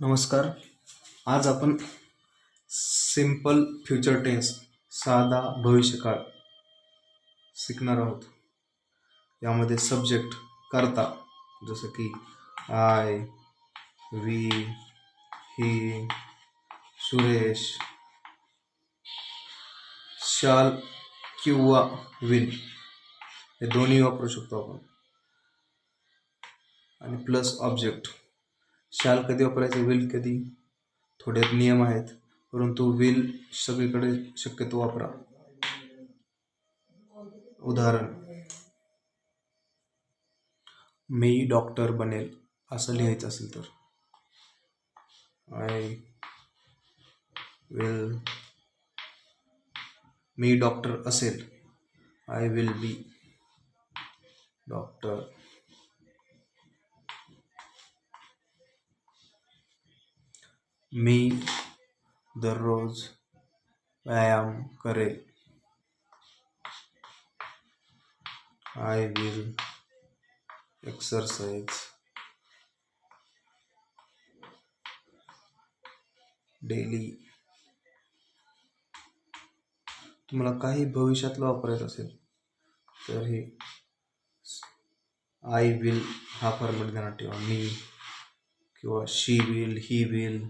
नमस्कार. आज आपण सिंपल फ्युचर टेन्स साधा भविष्यकाळ शिकणार आहोत. यामध्ये सब्जेक्ट करता जसं की आय वी ही सुरेश शाल किंवा विल हे दोन्ही वापरू शकतो आपण. आणि प्लस ऑब्जेक्ट. शाल कधी वापरायचे विल कधी? थोडे नियम आहेत परंतु विल सगळीकडे शक्यतो वापरा. उदाहरण. मी डॉक्टर बनेल असं लिहायचं असेल तर. आय विल मी डॉक्टर असेल. I will be doctor. मी दररोज व्यायाम करेल. आय विल एक्सरसाइज डेली तुम्हाला काही भविष्यातलं वापरायचं असेल तर हे आय विल हा फॉर्मेट ध्यानात ठेवा मी किंवा शी विल ही विल